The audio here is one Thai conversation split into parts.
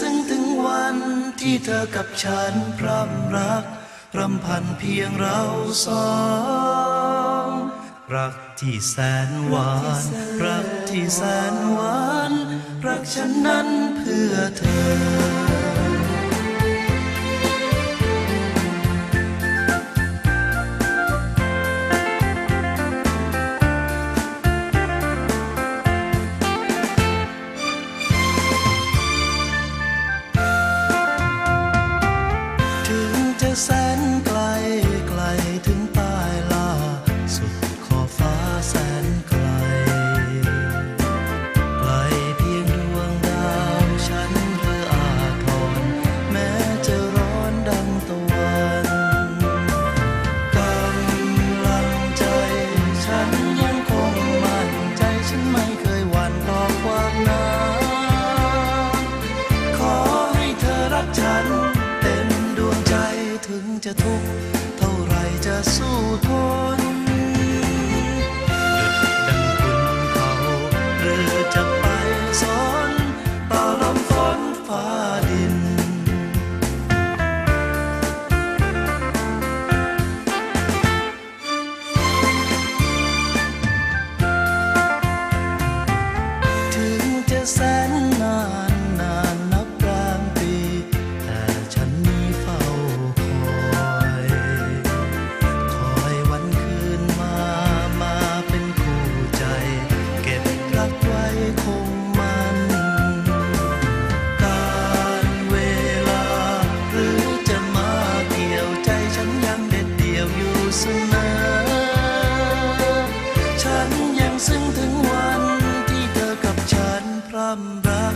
ซึ้งถึงวันที่เธอกับฉันพร่ำรักรำพันเพียงเราสอง รักที่แสนหวาน รักที่แสนหวาน รักฉันนั้นเพื่อเธอ 路ันยังซึ้งถึงวันที่เธอกับฉันพร่ำรัก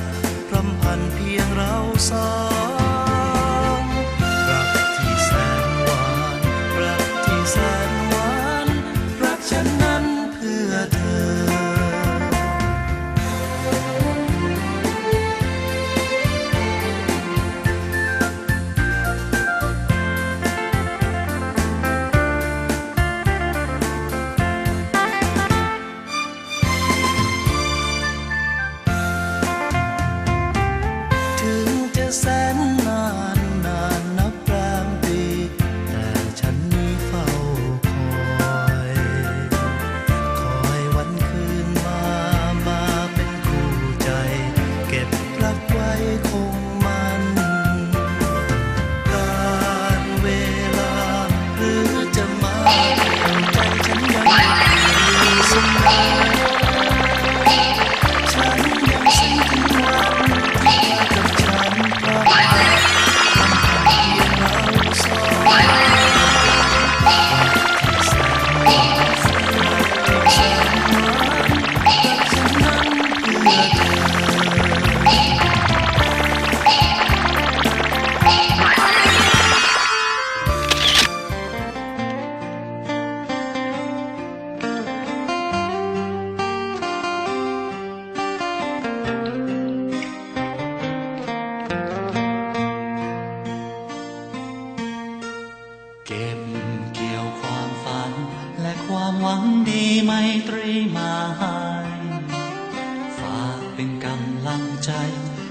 พร่ำพันเพียงเราสอง Bye. กำลังใจ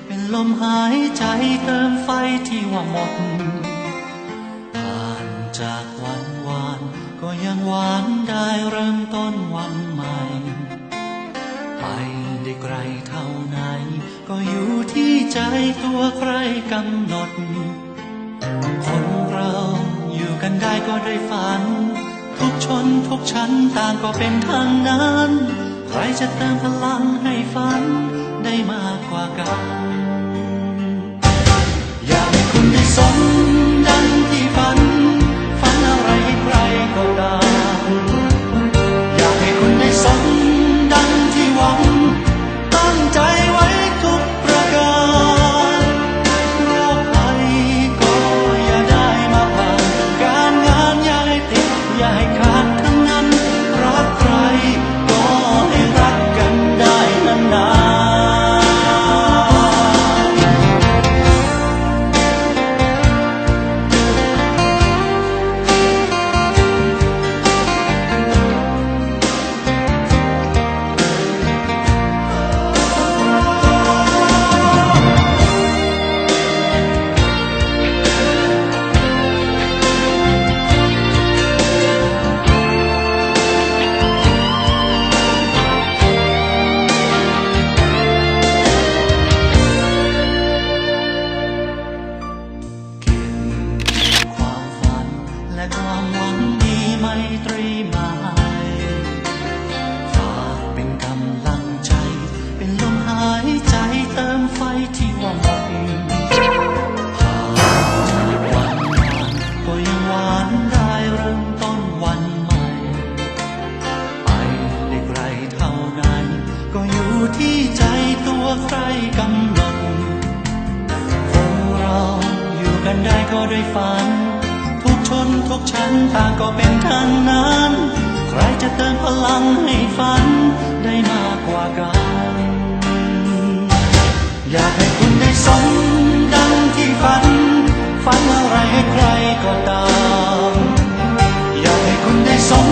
เป็นลมหายใจเติมไฟที่ว่าหมด ผ่านจากวันวาน ก็ยังหวานได้เริ่มต้นวันใหม่ ไปได้ไกลเท่าไหน ก็อยู่ที่ใจตัวใครกำหนด คนเราอยู่กันได้ก็ได้ฝัน ทุกชนทุกชั้นต่างก็เป็นทางนั้นใครจะเติมพลังให้ฝัน ได้มากกว่ากัน อยากให้คุณได้สม ทุกชั้นต่างก็เป็นทางนั้น ใครจะเติมพลังให้ฝันได้มากกว่ากัน อยากให้คุณได้สมดังที่ฝัน ฝันอะไรให้ใครก็ตาม อยากให้คุณได้สม